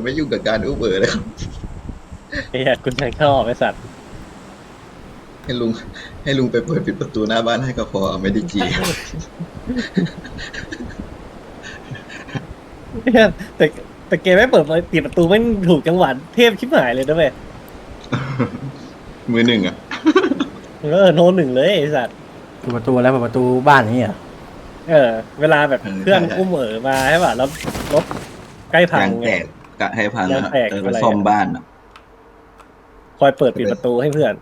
จะไม่ยุ่งกับการอุเบอร์เลยครับไอ้เหี้ยกูแทงเข้าออกไอ้สัตว์ให้ลุง ให้ลุงไปเปิดปิดประตูหน้าบ้านให้ก็พอไม่ได้จีไอ้เหี้ยแต่แต่เกมไม่เปิดปิดประตูไม่งถูกจังหวะเทพชิบหายเลยนะเว้ยมือหนึ่งอะเออโนหนึ่งเลยไอ้สัตว์เปิดประตูแล้วเปิดประตูบ้านนี้เหรอเออ เวลาแบบเพื่อนอุ้มเอ๋อมาใช่ป่ะแล้วรถใกล้พังยางไงแตก กะให้พังยางแตกเอออะไรไปซ่อมบ้านอะคอยเปิดปิดประตูให้เพื่อน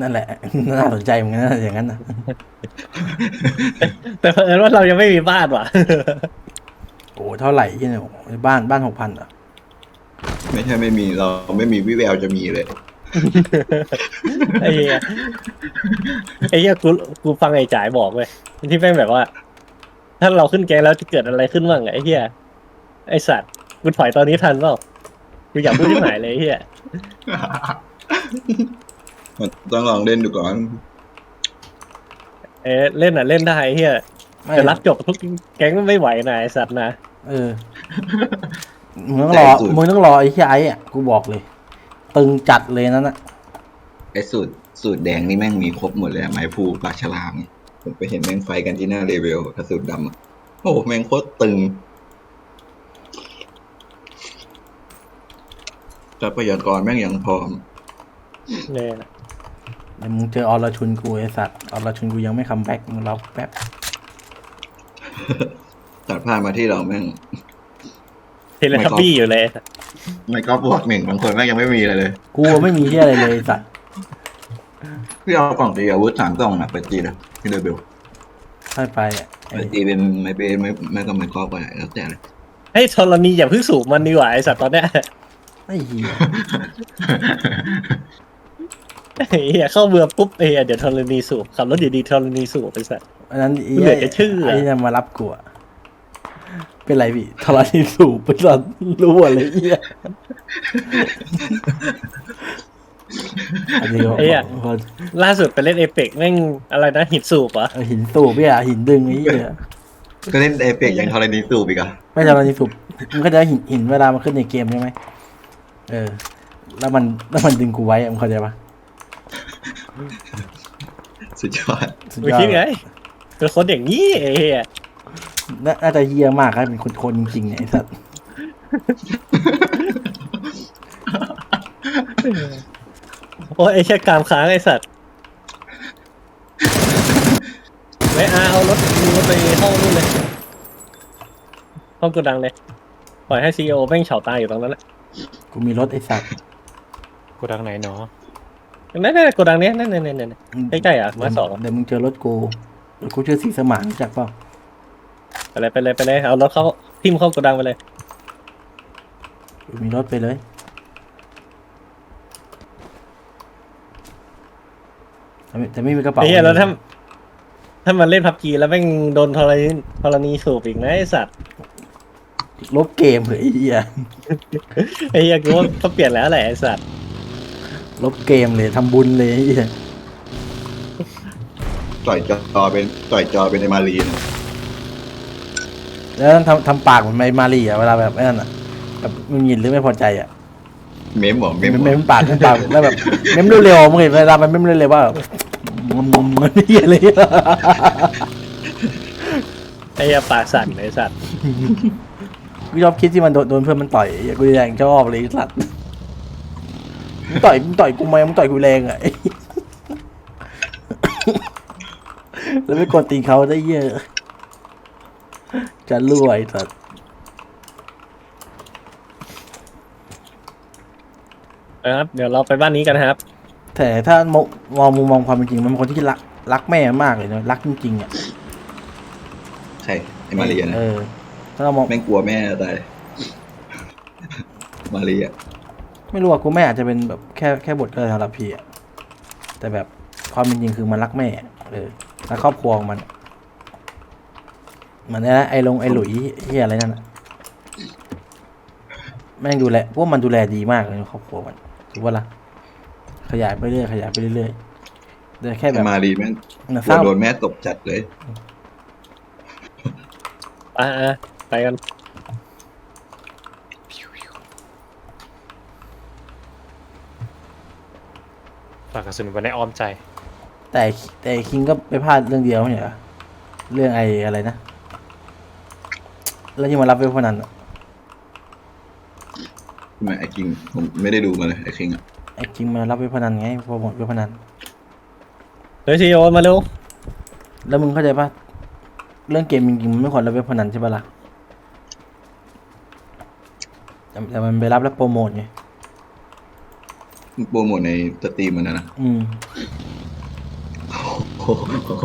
นั่นแหละ น่าสนใจเหมือนกันนะอย่างนั้นนะแต่เผอิญว่าเรายังไม่มีบ้านว่ะ โอ้เท่าไหร่ที่เนี่ยบ้านบ้านหกพันเหรอไม่ใช่ไม่มีเราไม่มีวิแววจะมีเลย ไอ้เหี้ยไอ้เหี้ยกูกูฟังไอ้จ่ายบอกเลยที่แม่งแบบว่า ถ้าเราขึ้นแกงแล้วจะเกิดอะไรขึ้นบ้างอะไอ้เหี้ยไอ้สัตว์กูถอยตอนนี้ทันเปล่ากูอยากพูดที่ไหนเลยไอ้เหี้ยมันต้องลองเล่นดูก่อน เอ้เล่นอะเล่นได้ไอ้เหี้ยไม่จะรับจบทุกแก๊งไม่ไหวนะไอ้สัตว์นะเออมึงต้องรอมึงต้องรอไอ้ที่ไอ้อะกูบอกเลย ตึงจัดเลยนั่นน่ะไอ้สูตรสูตรแดงนี่แม่งมีครบหมดเลยอะไม้พูปลาฉลามเนี่ย ผมไปเห็นแม่งไฟกันที่หน้าเลเวลกับสูตรดำอะโอ้โหแม่งโคตรตึงทรัพยากรแม่งยังพร้อมเนี่ยเดี๋ยวมึงเจออรชุนกูไอ้สัตว์อรชุนกูยังไม่คัมแบ็กมึงรอแป๊บตัดผ้าพมาที่เราแม่ง เทเลทับบี้อยู่เลยไม่ก็บวกหนึ่งบางคนแม่งยังไม่มีเลยเลยกูไม่มีที่อะไรเลยไอ้สัตว์ พี่เอากล่องตีอาวุธสามกล่องนะไปตีนะ พี่เลเวลค่อยไปอะไปไอ้ตีเป็นไม่เป็นไม่ไม่ก็ไม่ก็ไปแล้วแต่เลยไอ้ธรณีอย่าเพิ่งสูบมันดีกว่าไอ้สัตว์ตอนเนี้ยไอ้เหี้ยไอ้เหี้ยเข้าเมืองปุ๊บไอ้เหี้ยเดี๋ยวธรณีสูบขับรถอยู่ดีธรณีสูบไอ้สัตว์ อันนั้นไอ้เหลือแต่ชื่ออะ ไอ้เนี่ยมารับกูอะเป็นไรพี่ทรณีสูบไปตอนรู้หมดเลยไอ้เหี้ย อันนี้ก็ไอ้เหี้ยพอล่าสุดไปเล่นเอเปกแม่งอะไรนะหินสูบเหรอะเอาหินสูบพี่อะหินดึงไอ้เหี้ยก็เล่นเอเปกอย่างธรณีสูบอีกอะไม่ทรณีสูบมันก็จะหินหินเวลามันขึ้นในเกมใช่ไหมเออ แล้วมันแล้วมันดึงกูไว้อะมึงเข้าใจปะสุดยอดสุดไม่ยอดคิดไงเป็นคนอย่างนี้ไอ้เหี้ยน่าน่าจะเฮี้ยมากครับเป็นคนคนจริงๆเนี่ยไอ้สัตว์ โอ้ยไอ้แค่กรามค้างไอ้สัตว์ไม่อาเอารถมีรถไปห้องนู่นเลยห้องกระดังเลยปล่อยให้ซีอแม่งเฉาตายอยู่ตรงนั้นแหละกูมีรถไอ้สัตว์กูดังไหนเนาะนั่นนั่นกระดังเนี้ยนั่นนั่นนั่นนั่นใกล้ๆอะมาสองเดี๋ยวมึงเจอรถกูรถกูชื่อสีสมานรู้จักเปล่าไปเลยไปเลยไปเลยเอารถเขาทิมเข้ากระดังไปเลยกูมีรถไปเลย แต่ไม่แต่ไม่มีกระเป๋าไอ้เหี้ยแล้วถ้าถ้ามันเล่นพับจีแล้วแม่งโดนธรณีธรณีสูบอีกนะไอ้สัตว์ลบเกมเหรอไอ้เหี้ยไอ้เหี้ยกูว่าเขาเปลี่ยนแล้วแหละไอ้สัตว์ลบเกมเลยทำบุญเลยไอ้เหี้ยต่อยจอเป็นต่อยจอเป็นไอมารีนแล้วทำทำปากเหมือนไมมารีอะเวลาแบบไอ้นั่นอะแบบมึงยินหรือไม่พอใจอะ เมมบอกเมเม้มมบเม้อกมปากเม้มปากแล้วแบบเม้มเร็วๆมึงเห็นเวลามันเม้มเร็วๆว่าแบบมันมันมันเหี้ยเลยไอ้เหี้ยปากสั่นไอ้สัตว์กูชอบคิดที่มันโดนโดนเพื่อนมันต่อยไอ้กูแรงชอบเลยไอ้สัตว์มึงต่อยมึงต่อยกูไหมมึงต่อยกูแรงอะแล้วไม่กดตีนเขาได้เยอะจะรวยสัตว์ นะครับเดี๋ยวเราไปบ้านนี้กันนะครับ แต่ถ้ามองมองมุมมองความเป็นจริงมันเป็นคนที่รักรักแม่มากเลยนะรักจริงๆอะใช่ไอมารีนะเออถ้าเรามองแม่งกลัวแม่ตายมารีอะไม่รู้ว่ากูแม่อาจจะเป็นแบบแค่แค่บทเลยสำหรับพี่อะแต่แบบความเป็นจริงคือมันรักแม่อะเออรักครอบครัวของมันเหมือนไอ้นะไอ้ลงไอ้หลุยเฮียอะไรนั่นอะแม่งดูแลพวกมันดูแลดีมากเลยครอบครัวมัน ถือว่าละขยายไปเรื่อยขยายไปเรื่อยๆแต่แค่ไอแบบมารีแม่งนะกสลัวร้างโดนแม่ตบจัดเลยอ่าไปกันฝากกระสุนไว้ในอ้อมใจ แต่แต่คิงก็ไปพลาดเรื่องเดียวเนี่ยเรื่องไอ้อะไรนะ แล้วที่มารับเว็บพนันอะ ทำไมไอ้คิงผมไม่ได้ดูมาเลยไอ้คิงอะไอ้คิงมารับเว็บพนันไงโปรโมทเว็บพนัน เฮ้ยซีโอมาเร็วแล้วมึงเข้าใจปะเรื่องเกมจริงๆมันไม่ควรรับเว็บพนันใช่ปะล่ะแต่แต่มันไปรับแล้วโปรโมทไงโปรโมทในสตรีมมันนะนะอืมโอ้โห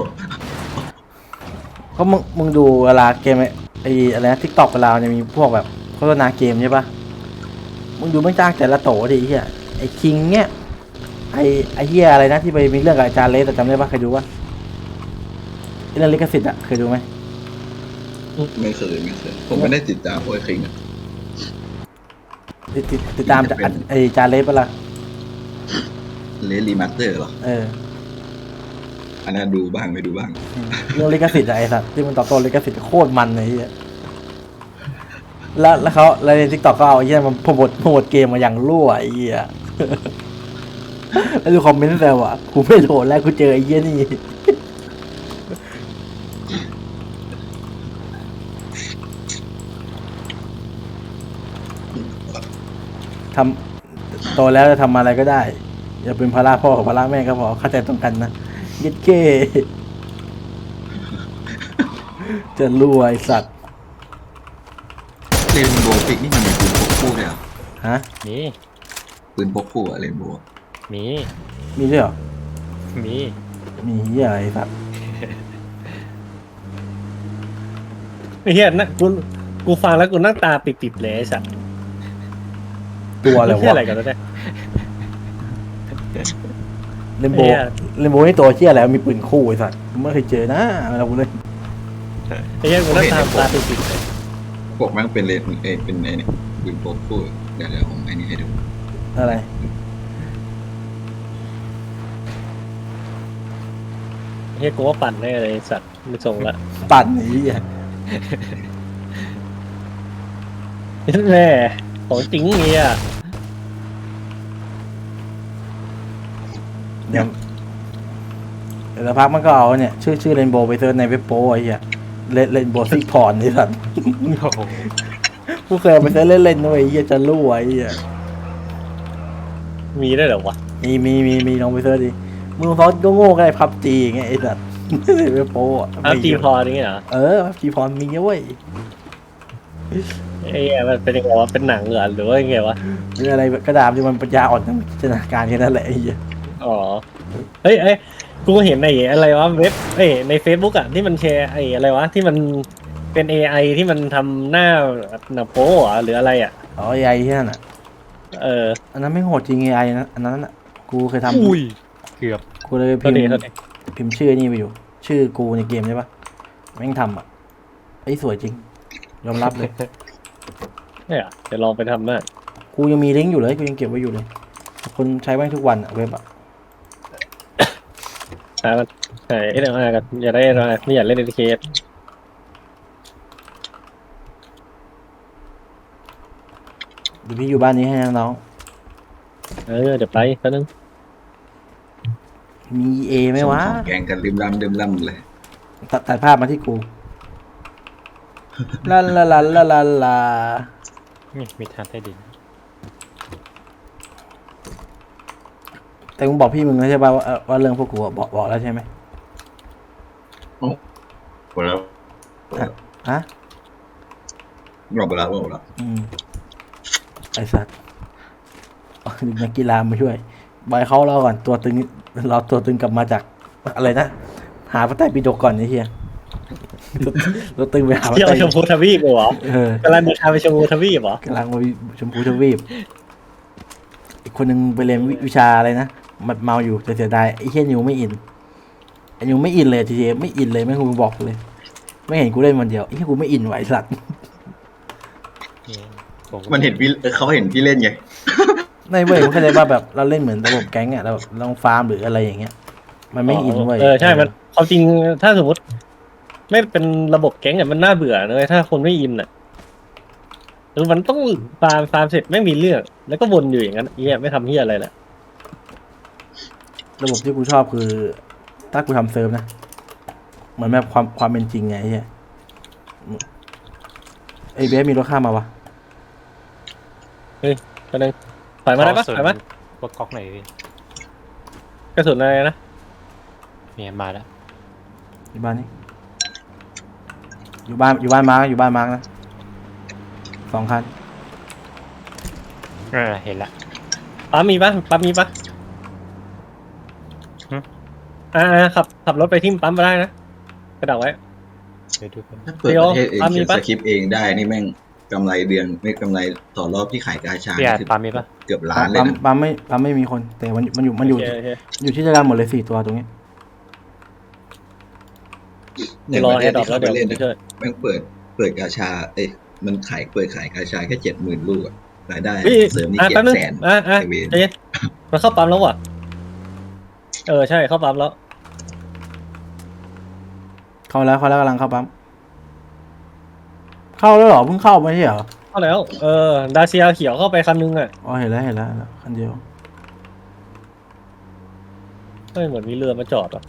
ก็มึงมึงดูเวลาเกมไอ้ไอ้อะไรนะทิกตอกเวลามันจะมีพวกแบบโฆษณาเกมใช่ปะ มึงดูไม่จ้างแต่ละโตดิไอ้เฮียไอ้คิงเนี้ยไอ้ไอ้เฮียอะไรนะที่ไปมีเรื่องกับอาจารย์เลสอะจำได้ปะเคยดูปะไอ้เรื่องลิขสิทธิ์อะเคยดูไหมไม่เคยไม่เคยผมไม่ได้ติดตามพวกไอ้คิงอะติดติดติดตามจากอาไอ้อาจารย์เลสปะล่ะเลสรีมาสเตอร์เหรอเอออันนั้นดูบ้างไม่ดูบ้างเรื่องลิขสิทธิ์อะไอ้สัตว์ที่มันตอบโต้ลิขสิทธิ์โคตรมันเลยไอ้เฮีย แล้วแล้วเขาแล้วในทิกตอกก็เอาไอ้เฮียมันโปรโมทโปรโมทเกมมาอย่างรั่วไอ้เฮียแล้วดูคอมเมนต์แซวอะกูไม่โหลดแล้วกูเจอไอ้เฮียนี่ทำโตแล้วจะทำอะไรก็ได้ อย่าเป็นภาระพ่อกับภาระแม่ก็พอเข้าใจตรงกันนะย็ดเก้จะรวยสัตว์เรนโบว์ ฟิกนี่มันมีปืนพกคู่เลยเหรอฮะ มีปืนพกคู่อะเรนโบว์มีมีด้วยเหรอ มีมีเหี้ยอะไรสัตว์ไอ้เฮียนะกูกูฟังแล้วกูนั่งตาปิดๆเลยไอ้สัตว์ตัวอะไรเฮียวะอะไรกันวเนี่ย เรนโบเหี้ย เรนโบนี่ตัวเหี้ยอะไรมีปืนคู่ไอ้สัตว์ไม่เคยเจอนะเราเล่นไอ้เฮียกูนั่งตาตาปิดๆเลย พวกแม่งเป็นเลนเอยเป็นไอ้นี่ปืนพกคู่เดี๋ยวเดี๋ยวผมไอ้นี่ให้ดูอะไร เฮียกูว่าปั่นแน่เลยไอ้สัตว์ไม่ส่งละ ปั่นไอ้เหี้ยแม่ของจริงเฮียเดี๋ยวเดี๋ยวสักพักมันก็เอาเนี่ย ชื่อชื่อเรนโบว์ไปเซิร์ชในเว็บโป้ไอ้เหี้ย เล่นเรนโบว์ซิกพอนไอ้สัตว์โอ้โหกูเคยเอาไปเซิร์ชเล่นๆด้วยไอ้เหี้ยจะรู้ไอ้เหี้ยมีได้วยเหรอวะ มีมีมีมีลองไปเซิร์ชดิมึงเขาก็โง่ก็ได้พับจีไงไอ้สัตว์ในเว็บโป้อะอ้าวตีพอนี่เหรอ เออพับจีพอนมีเยอะเว้ยไอ้เฮียมันเป็นยังไงวะเป็นหนังเหรอหรือว่ายังไงวะหรืออะไรกระดาษที่มันปัญญาอ่อนทางจินตนาการแค่นั้นแหละไอ้เหี้ยอ๋อเฮ้ยเอ้ย กูเห็นไอ้อะไรวะเว็บเอ้ยใน Facebook อะที่มันแชร์ไอ้อะไรวะที่มันเป็น AI ที่มันทำหน้าหน้าโป๊อะหรืออะไรอะอ๋อไอ้ที่นั่นอะ เออ อันนั้นไม่โหดจริงไอ้นะอันนั้นอะกูเคยทอุ้ยเกือบำกูเลยตัวพิมนี้พ์ตัวนี้พิมพ์ชื่อนี่ไปอยู่ ชื่อกูในเกมใช่ปะแม่งทำอะไอ้ยสวยจริงยอมรับเลยเนี่ยเดี๋ยวลองไปทำหน้ากูยังมีลิงก์อยู่เลยกูยังเก็บไว้อยู่เลย คนใช้แม่งทุกวันอะเว็บอะ หามันใช่เอ็นอาร์กันอย่าได้อะไรไม่อยากเล่นเอเคสเดี๋ยวพี่อยู่บ้านนี้ให้น้องเออเดี๋ยวไปแป๊บนึงๆมีเอไหมวะส่งของแกงกันลืมล่ำลืมล่ำเลยตัดถ่ายภาพมาที่กูลาลาลาลาลาลา นี่มีทางใต้ดิน แต่มึงบอกพี่มึงแล้วใช่ป่ะว่าเอ่อว่าเรื่องพวกกูอะบอกบอกแล้วใช่ไหมหมดแล้วฮะบอกไปแล้วบอกไปแล้วอืมไอสัตว์เอาดึงนักกีฬามาช่วยบอยเขาเราก่อนตัวตึงเราตัวตึงกลับมาจากอะไรนะหาพระไตรปิฎกก่อนไอ้เหี้ยตัวตัวตึงไปหาพระเที่ยวไตรชมพูทวีปเหรอเออกำลังเดินทางไปชมพูทวีปเหรอกำลังมาชมพูทวีปอีกคนหนึ่งไปเรียนวิวิชาอะไรนะ มันเมาอยู่แต่เสียดายไอ้เหี้ยนิวไม่อินไอ้นิวไม่อินเลยทีเดียไม่อินเลยไม่คุณบอกเลย ไม่เห็นกูเล่นวันเดียวไอ้เหี้ยกูไม่อินไหวะไอ้สัตว์นี่ผมก็มันเห็นพี่เขาเห็นพี่เล่นไงในเว้ยมันเข้าใจว่าแบบเราเล่นเหมือนระบบแก๊งอะเราลองฟาร์มหรืออะไรอย่างเงี้ย มันไม่อินเว้ยเออใช่มันความจริงถ้าสมมติ ไม่เป็นระบบแก๊งอะมันน่าเบื่อเลยถ้าคนไม่อินอะคือมันต้องฟาร์มฟาร์มเสร็จไม่มีเรื่อง แล้วก็วนอยู่อย่างนั้นเฮียไม่ทำเฮียอะไรแหละ ระบบที่กูชอบคือ ถ้ากูทำเซิร์ฟนะเหมือนแบบความความเป็นจริงไงไอ้เฮียไอ้เบสมีรถข้ามมาวะก็นึงถอยมาได้ปะขอส่วนถอยมาพวกก๊อกหน่อยพี่กระสุนอะไรนะเนี่ยมาแล้วอยู่บ้านนี่อยู่บ้านอยู่บ้านมาร์กอยู่บ้านมาร์กนะสองคันเออเห็นละปั๊มมีปะปั๊มมีปะหึ อ่าๆขับขับรถไปทิมปั๊มมาได้นะกระดาษไว้ เดี๋ยวดูกันถ้าเปิดประเทศเองปั๊มมีเขียนปะสคริปต์เองได้นี่แม่งกำไรเดือนไม่กำไรต่อรอบที่ขายกาชาพี่อาจคือปามีปะเกือบล้านเลยปั๊มนะปั๊มไม่ปั๊มไม่มีคน แต่มันมันอยู่มันอยู่โอเคโอเค อยู่ที่เดียวกันหมดเลยสี่ตัวตรงนี้ ในรอประเทให้ศดรอที่ปแล้วเขาไปเดี๋ยวเล่นไปอะช่วยแม่งเปิดเปิดกาชา เอ้ยมันขายเปิดขายกาชาแค่เจ็ดหมื่นลูกอะรายได้เฮ้ยเสริมนี่อะเจ็แป๊บดนึงแสนอะอะไอเวนใจเย็นมันเข้าปั๊มแล้วว่ะ เออใช่เข้าปั๊มแล้ว เข้าแล้วเข้าแล้วกำลังเข้าปั๊มเข้าแล้วเหรอเพิ่งเข้าไม่ใช่เหรอเข้าแล้ว เออ ดาเซียเขียวเข้าไปคันนึงอะอ๋อเห็นแล้วเห็นแล้วเห็นแล้วคันเดียวเฮ้ยเหมือนมีเรือมาจอดอะ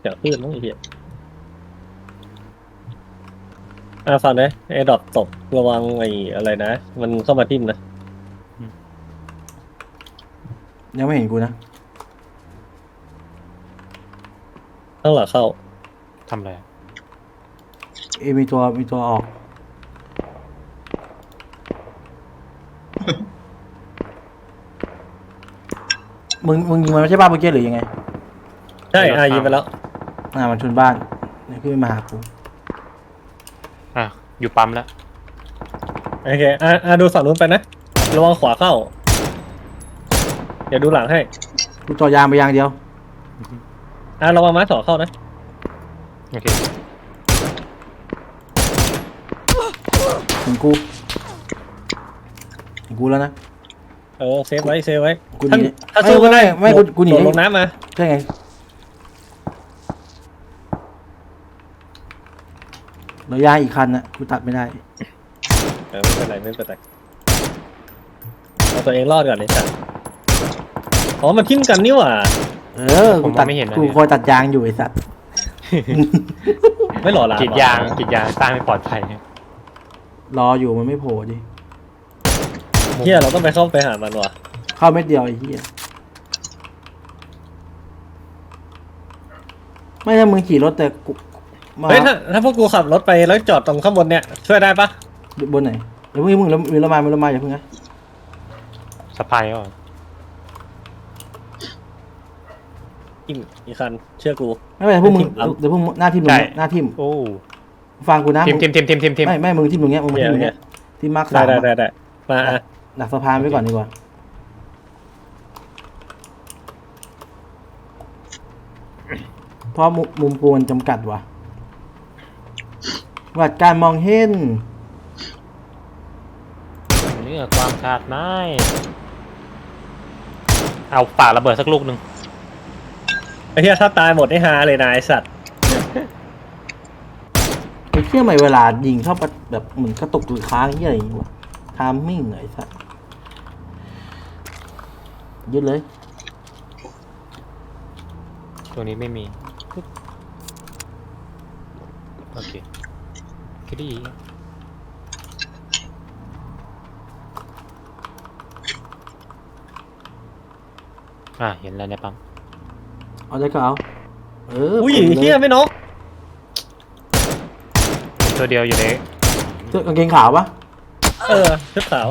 เดี๋ยวขึ้นต้องไอ้เหี้ยอะฟังนะไอ้ดอทตกระวังไอ้อะไรนะ มันเข้ามาทิ่มนะ ยังไม่เห็นกูนะ ข้างหลังเข้า ทำอะไรอะเอยมีตัวมีตัวออก มึงมึงยิงมันไม่ใช่บ้านเมื่อกี้หรือยังไงใช่อะยิงไปแล้ว อ่ามันชนบ้านนี่ขึ้นมาหากูอะ อยู่ปั๊มแล้ว โอเค อะอะดูฝั่งนู้นไปนะ ระวังขวาเข้า เดี๋ยวดูหลังให้ กูจ่อยางไปยางเดียว อะระวังไม้สองเข้านะ โอเคถึงกูถึงกูแล้วนะ เออเซฟไว้เซฟไว้กูหนีถ้าถ้าสู้ก็ได้ไม่ไม่กูกูหนีโดดลงน้ำมาใช่ไงเรายางอีกคันนะกูตัดไม่ได้ เออไม่เป็นไรไม่เป็นไรเอาตัวเองรอดก่อนเลยจ้ะอ๋อมันทิ่มกันนี่หว่า เออ กูตัดกูคอยตัดยางอยู่ไอ้สัตว์ ไม่หล่อหลามกรีดยางกรีดยางสร้างไม่ปลอดภัยรออยู่มันไม่โผล่ดิเฮียเราต้องไปเข้าไปหามันว่ะเข้าเม็ดเดียวไอ้เหี้ยไม่ถ้ามึงขี่รถแต่กูมาเฮ้ยถ้าถ้าพวกกูขับรถไปแล้วจอดตรงข้างบนเนี่ยช่วยได้ปะบนไหนเดี๋ยวมึงมึงมีรถมามีรถมาอย่าเพิ่งนะสะพายก็อี กอีกคัน เชื่อกู ไม่เป็นไรพวกมึงเอาเดี๋ยวพวกมึงหน้าทิมตรงเนี้ยหน้าทิมโอ้ฟังกูนะทีมทีมทีมทีมทีมทีมไม่ไม่มึงทิมตรงเนี้ยมึงมาทิมตรงเนี้ยทิมมาร์คได้สามได้อะได้ได้มาอะดักสะพานไว้ก่อนดีกว่าเพราะมุมุมกูมันจำกัดว่ะวัดการมองเห็นเนื้อความขาดไม้เอาปากระเบิดสักลูกหนึ่งไอ้ เฮียถ้าตายหมดไอ้ฮาเลยนายสัตว์ไอ้เที่ยใหม่เวลายิงชอบแบบเหมือนกระตุกหรือค้างเหี้ยอะไรอย่างงี้วะทามมิ่งเหรอไอ้สัสยึดเลยตัวนี้ไม่มีปึ๊บโอเคคิดดีอะเห็นแล้วในปั๊ม เอาได้ก็เอา เอออุ้ยปิดลเฮียไม่นกตัวเดียวอยู่ในเสื้อกางเกงขาวปะเออชุดขาว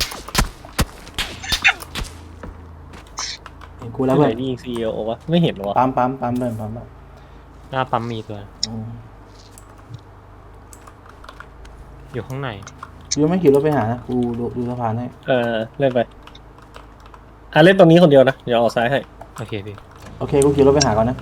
เห็นกูแล้วที่เพื่ไหอนนนี่ยิงซีโอวะไม่เห็นวะปั๊มปั๊มปั๊มเพื่อนปั๊มปั๊มหน้าปั๊มมีตัว อืมอยู่ข้างใน กูยังไม่ขี่รถไปหานะกูดูดูสะพานให้เออเล่นไปอะเล่นตรงนี้คนเดียวนะเดี๋ยวเอาซ้ายให้โอเคพี่ โอเค กูขี่รถไปหาก่อนนะ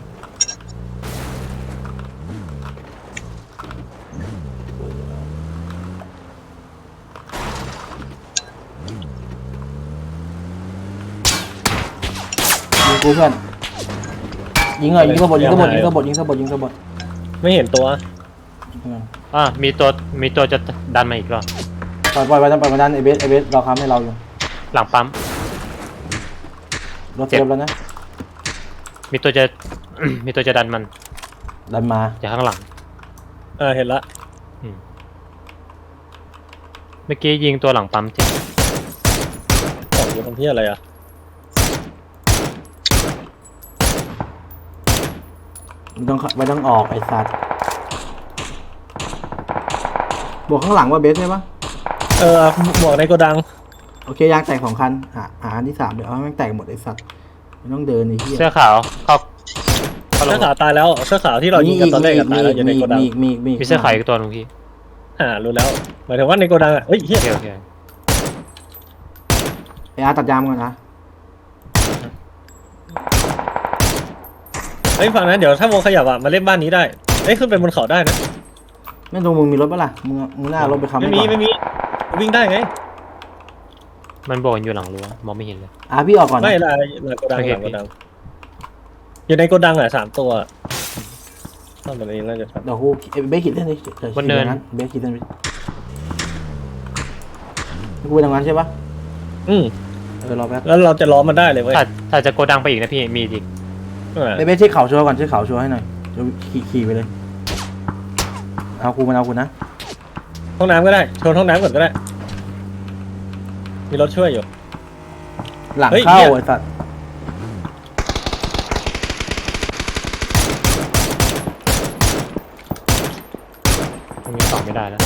ยิงกูเพื่อน ยิงเลยยิงกระบอกยิงกระบอกยิงกระบอกยิงกระบอกยิงกระบอกไม่เห็นตัวยิงกระบอกอะมีตัวมีตัวจะดันมาอีกรอบปปล่อยปล่อยไปดันปล่อยไปดันไอเบสไอเบสเราค้ำให้เราอยู่ หลังปั๊มรถเซฟแล้วนะ มีตัวจะ มีตัวจะดันมันดันมา จากข้างหลัง เออเห็นละเมื่อกี้ยิงตัวหลังปั๊มเจ็บของอยู่ตรงที่อะไรอะมึงต้องเข้าไม่ต้องออกไอสัตว์บวกข้างหลังว่าเบสใช่ปะเออหมวกในโกดัง โอเคยางแตกสองคันหาหาอันที่สามเดี๋ยวเอาให้แม่งแตกหมดไอสัตว์ ไม่ต้องเดินไอ้เหี้ยเสื้อขาวเข้าเข้าลเสื้องขาวตายแล้วเสื้อขาวที่เรายิงกันตอนแรกกันตายแล้วอยู่ในโกดังมีอีกมีอีกมีอีกมีเสื้อขาวอีกตัวหนึงพี่อ่ารู้แล้วหมายถึงว่าในโกดังอะเฮ้ยเฮียโอเคโอเคไออาร์ตัดยามก่อนนะเฮ้ยฟังนะเดี๋ยวถ้าวงขยับอะมาเล่นบ้านนี้ได้เอ้ยขึ้นไปบนเขาได้นะไม่ตรงมึงมีรถปะล่ะมึงมึงหน้ารถไปค้ำไม่ให้มีก่อนไม่มีวิ่งได้ไง มันโบกกันอยู่หลังรั้วมองไม่เห็นเลย อะพี่ออกก่อนนะไม่ละละโกดังโอเค หลังโกดัง อยู่ในโกดังอะสามตัวต้องแบบนี้น่าจะครับเดี๋ยวกูเอ้ยเบสขีดเล่นดิดี๋ยวบนเนิน เบสขีดเล่นดิกูไปทำงานใช่ปะอืมเออรอแป๊บแล้วเราจะล้อมมันได้เลยเว้ยถ้าถ้าจะโกดังไปอีกนะพี่มีอีกเออเบสเบสเช็คเขาชัวร์ก่อนเช็คเขาชัวร์ให้หน่อยเดี๋ยวขี่ขี่ไปเลยเอากูมันเอากูนะห้องน้ำก็ได้ ชนห้องน้ำก่อนก็ได้มี รถช่วยอยู่ หลังเฮ้ยเข้าเนี่ย ไอ้สัตว์มันมีสองไม่ได้แล้ว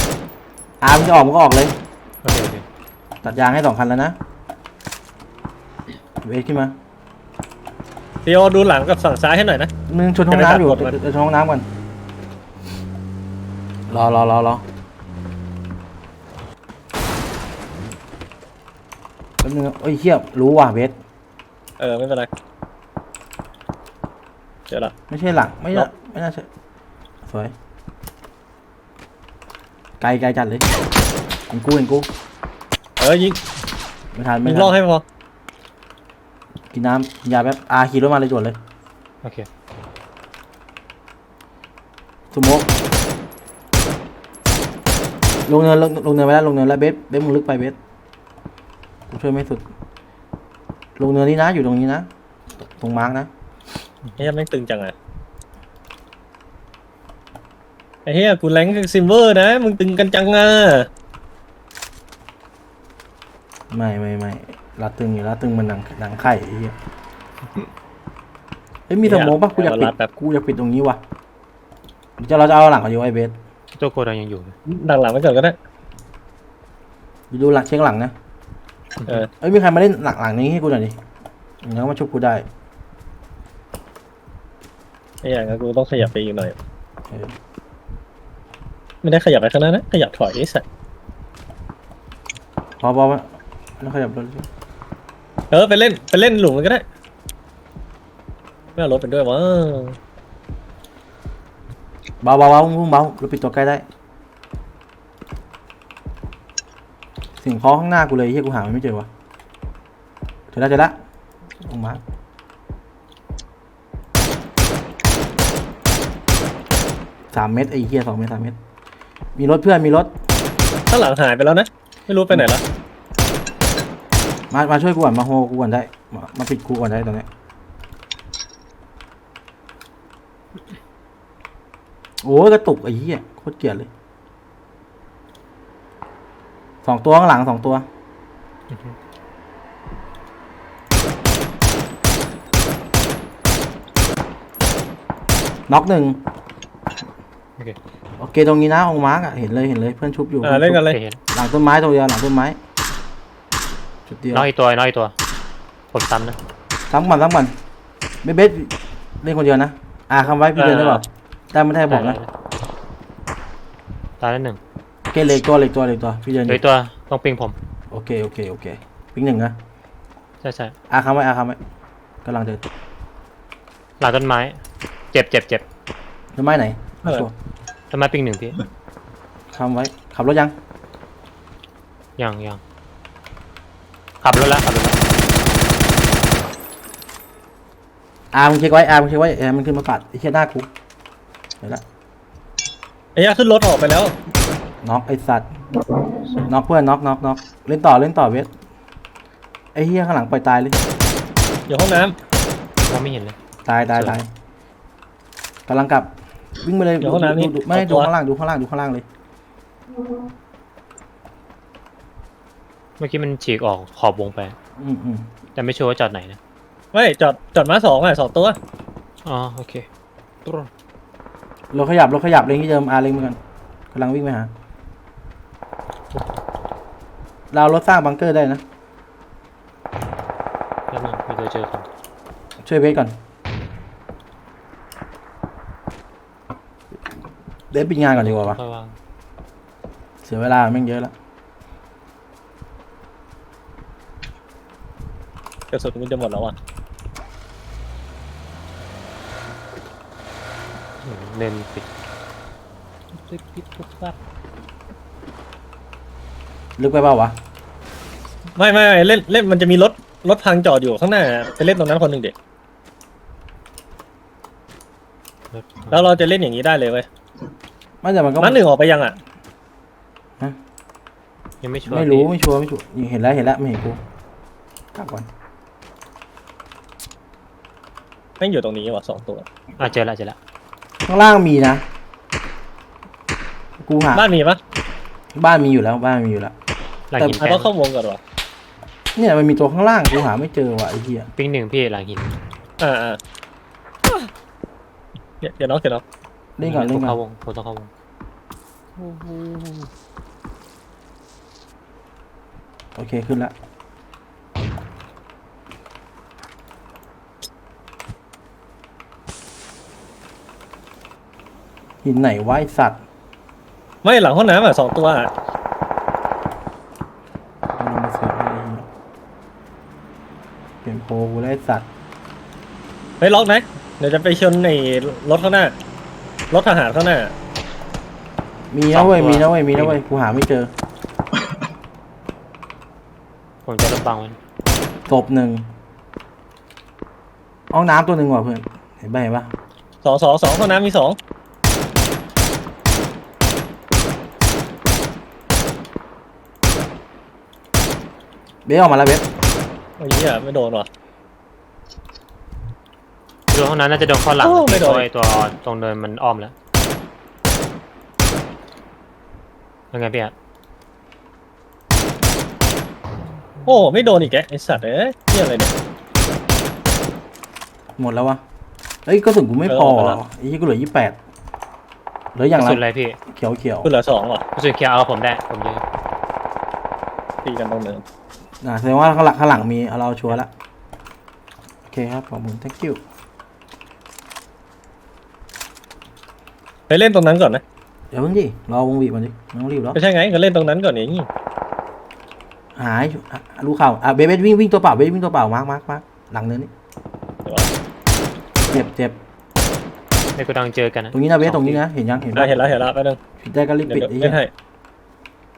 อาร์มงจะออกมึงก็ออกเลย โอเคโอเคตัดยางให้สองคันแล้วนะเบสขึ้นมาเดียวดูหลังกับฝั่งซ้ายให้หน่อยนะ มึงชนห้องน้ำอยู่จะได้ตัดกดมันเดี๋ยวชนห้องน้ำก่อนรอรอรอรอ แป๊บนึงนะเอ้ยเฮียรู้ว่ะเบสเออไม่เป็นไรเจอละ ไม่ใช่หลังไม่ล็น่าอก ไม่น่าใช่สวยไกลไกลจัดเลยเห็นกูเห็นกูเออยิงไม่ทันไม่ยิงทัล่อนให้พอกินน้ำกินยาแป๊บอาขี่รถมาเลยด่วนเลยโอเคสโมกลงเนินลงลงเนินไปแล้วลงเนินแล้วเบสเบสมึงลึกไปเบสกู ช่วยไม่สุด ลงเนินนี่นะ อยู่ตรงนี้นะ ตรงมาร์กนะไอ้เหี้ยแม่งตึงจังอะไอ้เหี้ยกูแรงซิมเวอร์นะ มึงตึงกันจังอะไม่ไม่ไม่ลาตึงอยู่ลาตึงมันหนังหนังไข่ไอ้เหี้ยเฮ้ยมีสโมกปะกูอยากปิดกูอยากปิดตรงนี้ว่ะเดี๋ยวเราจะเอาหลังของยูไอเบสตัวโกดังยังอยู่เลยดังหลังไว้ก่อนก็ได้อยู่ดูหลังเช็คหลังนะ เออเอ้ยมีใครมาเล่นหลังหลังนี้ให้กูหน่อยดิอย่างนั้นมาชุบกูได้ไอ้อย่างนั้นกูต้องขยับไปอีกหน่อย เออไม่ได้ขยับไปข้างหน้านะ ขยับถอยไอ้สัสพอพอมาแล้วขยับรถเออไปเล่นไปเล่นหลุมมันก็ได้ไม่เอารถไปด้วยวะ เบาเบาเบาพุ่งเบาเราปิดตัวใกล้ได้เสิ่งเคอข้างหน้ากูเลยเฮียกูหามันไม่เจอวะเจอแล้วเจอแล้วลงมาสามเมตรไอ้เฮียสองเมตรสามเมตรมีรถเพื่อนมีรถข้างหลังหายไปแล้วนะ ไม่รู้ไปไหนละมามาช่วยกูก่อนมาโฮกูก่อนได้ มามาปิดกูก่อนได้ตอนนี้โอ้ยกระตุกไอ้เหี้ยโคตรเกลียดเลย สองตัวข้างหลังสองตัว น็อกหนึ่งโอเค โอเคตรงนี้นะองค์มาร์กอะเห็นเลยเห็นเลยเพื่อนชุบอยู่อ่าเล่นกันเลยโอคเห็นหลังต้นไม้ตัวเดียวหลังต้นไม้จุดเดียวน้อยอีกตัวน้อยอีกตัว ผมซ้ำนะซ้ำก่อนซ้ำก่อนเบสเบสเล่นคนเดียวนะอ่าคำไว้พี่เดินได้เปล่าได้ไม่ได้บอกนะ ตายแล้วหนึ่งโอ เคเหล็กตัวเหล็กตัวเหล็กตัวพี่เดินเหลืออกตัวต้องปิงผม โอเคโอเคโอเคปิ้งหนึ่งนะใช่ใช่อาคำไว้อาคำไว้กำลังเดินหลังต้นไม้ เจ็บเจ็บเจ็บ ต้นไม้ไหนเออ ชัวร์ต้นไม้ปิงหนึ่งพี่คำไว้ขับรถยังยังยังขับรถแล้วขับรถแล้วอามึงเช็คไว้อามึงเช็คไว้เออมันขึ้นมาปัดไอ้เชี่ยหน้ากูเห็นละไอ้เหี้ยขึ้นรถออกไปแล้ว น้องไอ้สัตว์น็อกเพื่อนน็อกน็อกน็อกเล่นต่อเล่นต่อเวทไอ้เฮียข้างหลังปล่อยตายเลย อยู่ห้องน้ำมองไม่เห็นเลย ตายตายสวยตายกำลังกลับวิ่งไปเลยเดี๋ยวห้องน้ำนี่ดูไม่เอาตัดูว ข้างล่างดูข้างล่างดูข้างล่างเลยเมื่อกี้มันฉีกออกขอบวงไป อืมอืมแต่ไม่ชัวร์ว่าจอดไหนนะไม่จอดจอดมาสองอะสองตัว อ๋อโอเค รถขยับรถขยับเล็งที่เดิมอาเล็งไปก่อนกำลังวิ่งไปหา เรารถสร้างบังเกอร์ได้นะแล้วนึงมีตัวเจอคนช่วยเวทก่อน เดฟปิดงานก่อนดีกว่าวะค่อยวางเสียเวลาแม่งเยอะแล้วกระสุนมันจะหมดแล้วอะอืมเน้นปิด ลึกไปเปล่าวะไม่ไม่ไม่เล่นเล่นมันจะมีรถรถพังจอดอยู่ข้างหน้าไปเล่นตรงนั้นคนหนึ่งเด็กรถแล้วเราจะเล่นอย่างนี้ได้เลยเว้ยไม่แต่มันก็นัดหนึ่งออกไปยังอะยังไม่ชัวร์ไม่รู้พี่ไม่ชัวร์ไม่ชัวร์เห็นแล้วเห็นแล้วไม่เห็นกูกลับก่อนแม่งอยู่ตรงนี้ว่ะสองตัวอะเจอละเจอละข้างล่างมีนะ กูหาบ้านมีปะบ้านมีอยู่แล้วบ้านมีอยู่แล้ว หลังหินอะแปต้อดงเข้าวงก่อนว่ะเนี่ยมันมีตัวข้างล่างกูหาไม่เจอว่ะไอ้เหี้ยปิ้งหนึ่งพี่หลังหินอ่าอ่าเดี๋ยวเดี๋ยวน้องเดี๋ยวน้องเล่นก่อนผเล่นมก่อเข้านวงผมต้องเข้าวงโอเคขึ้นละหินไหนวะไอสัตว์ไม่หลังห้องน้ำอะสองตัวอะ เอาลงมาเสือกไอ้เหี้ย เปลี่ยนโพลกูแล้วไอ้สัตว์ไปล็อกไหมเดี๋ยวจะไปชนในรถข้างหน้ารถทหารข้างหน้า มีนะเว้ยมีนะเว้ยมีนะเว้ยกูหาไม่เจอผมจะลดบังมันศพหนึ่งห้องน้ำตัวหนึ่งว่ะเพื่อนเห็นปะเห็นปะสองสองสองห้องน้ำมีสองเบสออกมาแล้วเบสโอ้ยเหี้ยไม่โดนว่ะ ดูห้องนั้นน่าจะโดนเข้าหลังโอ้ไม่โดน ตัวไอ้ตัวตรงเนินมันอ้อมแล้วยังไงพี่อะโอ้ไม่โดนอีกแกไอสัตว์เอ้ยเหี้ยอะไรเนี่ย หมดแล้ววะเอ้ยกระสุนกูไม่พอเออหมดแล้ว ไอ้ที่กูเหลือยี่แปดเหลืออย่างกระละสุนอะไรพี่เขียวเขียวคุณเหลือสองว่ะกระสุนเขียวเอาผมได้ผมเยอะตีกันตรงเนินอ่าแสดงว่าข้างหลังข้างหลังมีเอาเราชัวร์ละโอเคครับขอบคุณ thank you ไปเล่นตรงนั้นก่อนนะเดี๋ยวเพิ่งดิรอวงบีบมันดิไม่ต้องรีบหรอกไม่ใช่ไงก็เล่นตรงนั้นก่อนนี่หายอะรู้ข่าวอะเบสเบสวิ่งวิ่งตัวเปล่าเบสวิ่งตัวเปล่ามาร์คมาร์คมาร์คหลังเนินนี่เดี๋ยวก่อนเจ็บเจ็บในกระดังเจอกันนะตรงนี้นะเบสตรงนี้นะเห็นยังเห็นได้ปะเห็นแล้วเห็นแล้วไปบนึงปิดได้ก็รีบเดี๋ยวปิดเดี๋ยวไอ้เล่เหี้นยให้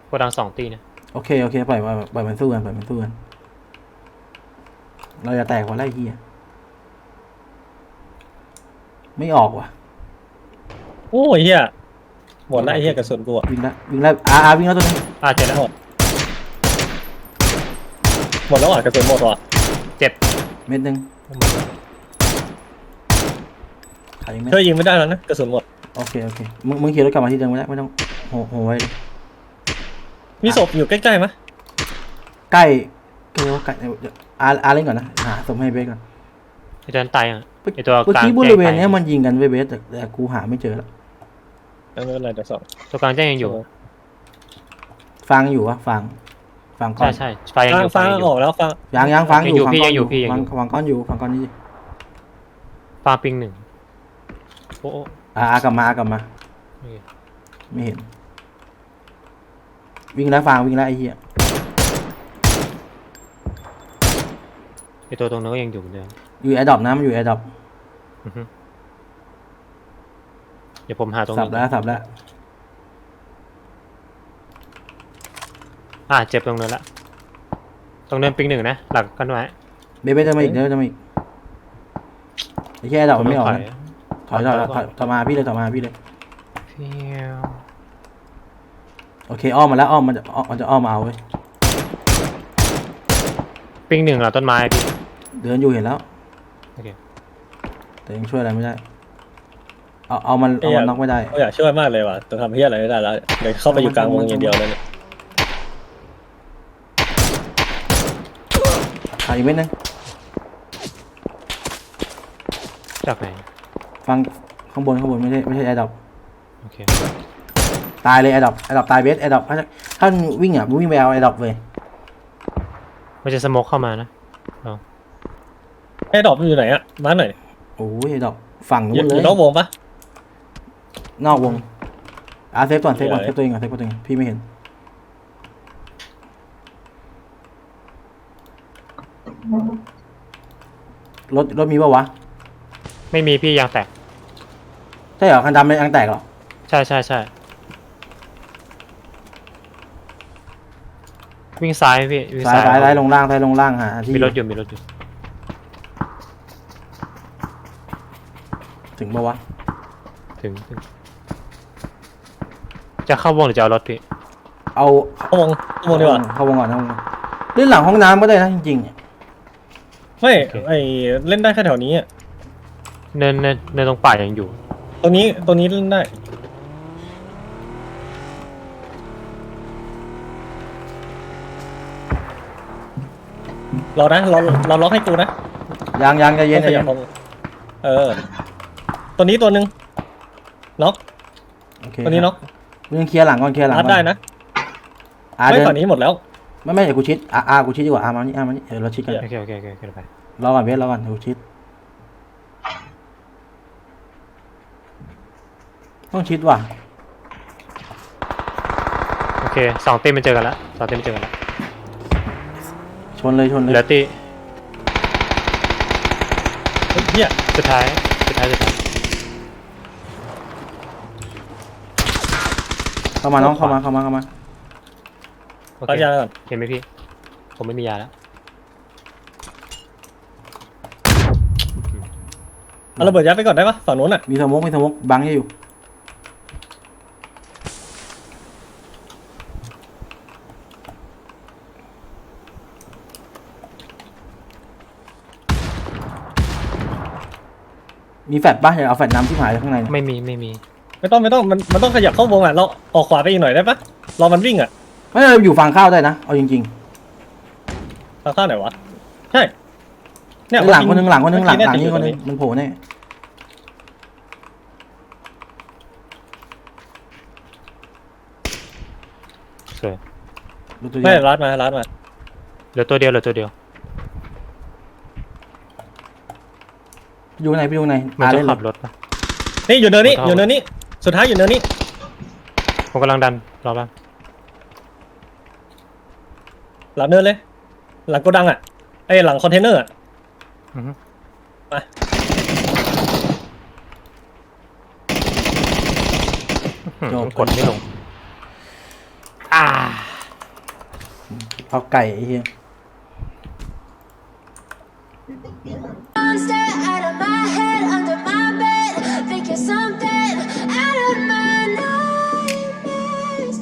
กระดังสองตีนะโอเคโอเคปล่อยปล่อยปล่อยมันสู้กันปล่อยมันสู้กันเราจะแตกวันไรเฮียไม่ออกว่ะ โอ้ยเหี้ยหมดละไอ้เหี้ยกระสุนกูอะวิ่งแล้ววิ่งแล้วอาอาวิ่งแล้วตัวนึงอะเจอแล้วหมดแล้วอะกระสุนหมดว่ะเจ็บเม็ดหนึ่งขายเม็ดช่วยยิงไม่ได้แล้วนะกระสุนหมดโอเคโอเคมึงมึงขี่รถกลับมาที่เดิมไม่ได้ไม่ต้องโหโหไว้เลยมีศพอยู่ใกล้ๆไหมใกล้ใกล้ว่าใกล้เดี๋ยวอาอาเล่นก่อนนะหาสมให้เบสก่อนไอ้ตัวนั้นตายยังอะไอ้ตัวเมื่อกลางกี้บริเวณแจ้งไปเนี้ยมันยิงกันเว้ยเบสแต่แต่กูหาไม่เจอแล้ว ไม่เป็นไรเดี๋ยวสองตัวกลางแจ้งยังอยู่ ฟังอยู่วะฟัง ฟังก้อใช่นใช่ไฟยังฟัองยู่ไฟฟังยังอออยู่กแล้วฟังยังยังฟังอยู่ยังอยู่ฟังพี่ก้อนยังอยู่พี่ยังอยู่ฟังฟังก้อนอยู่ฟังก้อนนี้ดิฟาปิงหนึ่งโอ้โอ้อ่าอากลับมาอากลับมา โอเคไม่เห็น วิ่งแล้วฟังวิ่งแล้วไอ้เหี้ยไอตัวตรงนั้นก็ยังอยู่เหมือนเดิมอยู่แอร์ดรอปนะมันอยู่แอร์ดรอปอือฮึ เดี๋ยวผมหาตรงสับนี้แล้วสับแล้วอะเจ็บตรงนั้นละตรงเนินปิงหนึ่งนะหลักกันไว้เบสเบสจะมาอีกเดี๋ยวจะมาอีกไอ้แค่แอร์ดรอปมันไม่ออกถนะถอยถอยถอยถอยถอยมาพี่เลยถอยมาพี่เลย เพียวโอเคอ้อมมาแล้วอ้อมมันจะอ้อมมันจะอ้อมมาเอาเว้ยปิ้งหนึ่งเหรอต้นไม้พี่ เดินอยู่เห็นแล้วโอเค แต่ยังช่วยอะไรไม่ได้ เอาเอามันเอามันน็อกไม่ได้เขาอยากช่วยมากเลยว่ะแต่ทำเฮียอะไรไม่ได้แล้วเดี๋ยวเข้าไปอยู่กลางวงอย่างเดียวเลยเนี่ยขาดอีกเม็ดนึงจากไหน ฟังข้างบนข้างบนไม่ใช่ไม่ใช่แอร์ดับโอเค ตายเลยแอร์ดับแอร์ดับตายเบสแอร์ดับถ้าถ้ามันวิ่งอะมึงวิ่งไปเอาแอร์ดับเลยมันจะสโมกเข้ามานะไอ้ดอกมันอยู่ไหนอะมาหน่อยโอ้ยแอร์ดับฝั่งอนู้ยู่นเลอยยู่นอกวงปะ นอกวงอะเซฟก่อนเซฟก่อนเดี๋เซยวฟตัวเองก่อนเซฟตัวเองพี่ไม่เห็น รถรถมีปะวะ ไม่มีพี่ยางแตก ใช่เหรอคันดำเลยยางแตกเหรอ ใช่ใช่ใช่วิ่งซ้ายพี่วิ่งซ้ายซ้ายซ้ายซ้ายลงล่างซ้ายลงล่างหาที่มีรถอยู่มีรถอยู่ถึงปะวะ ถึงถึง จะเข้าวงหรือจะเอารถพี่เอาเข้าวงเข้าวงดีกว่าเข้าวงก่อนเข้าวงก่อนเล่นหลังห้องน้ำก็ได้นะจริงๆไม่ไอเล่นได้แค่แถวนี้อะเนินเนินเนินตรงป่ายังอยู่ตรงนี้ตรงนี้เล่นได้รอนะรอรอล็อกให้กูนะยังยังใจเย็นใจต้องขเย็ยันบลงเออ ตัวนี้ตัวหนึ่งน็อกโอเคตัวนี้น็อก มึงยังเคลียร์หลังก่อนเคลียร์หลังรัดก่อนได้นะอ่าไม่เดินฝั่งนี้หมดแล้ว ไม่ไม่เดี๋ยวกูชิดอ่าอ่ากูชิดดีกว่าอ่ามานี่อ่ามานี่เดี๋ยวเราชิดกันโอเคโอเคโอเคโอเคเดี๋ยวไปรอก่อนเวทรอก่อนเดี๋ยวกูชิด ต้องชิดว่ะโอเคสองเต้มมันเจอกันแล้วสองเต้มมันเจอกันแล้วชนเลยชนเลเหลือยตีเฮ้ยเฮียสุดท้ายสุดท้ายสุดท้าย เข้ามาน้องเข้ามาเข้ามาเข้ามาโอเคปัญญาก่อนเห็นไหมพี่ ผมไม่มียาแล้วเอาระเบิดยัดไปก่อนได้ปะฝั่งนู้นอะมีสโมกมีสโมกบังให้อยู่มีแฟดปะอยากเอาแฟดน้ำที่หายข้างในเนี่ยไม่มีไม่มี ไม่ต้องไม่ต้องมันมันต้องขยับเข้าวงอะเราออกขวาไปอีกหน่อยได้ปะรอมันวิ่งอะไม่เราอยู่ฝั่งข้าวได้นะ เอาจริงทางข้างไหนวะใช่ๆเนี่ยหลังคนหนึงหลังคนหนึงหลังหลังเมื่อนี้กี้คนหนึเยงมันโผล่แน่สวยดูตัวไม่เดียวรัดมารัดมาเหลือตัวเดียวเหลือตัวเดียว อยู่ไหนพี่อยู่ไหนมันอ่าจะเล่นเลขัยบรถปะนี่อยู่เนินนี้ไม่ต้องอยู่เนินนี้ สุดท้ายอยู่เนินนี้ผมกำลังดันรอแป๊บหลังเนินเลย หลังโกดังอะไอ้หลังคอนเทนเนอร์อะอือฮึไปอื้อหือกดไม่ลง อ่า เอาไก่ไอ้เหี้ย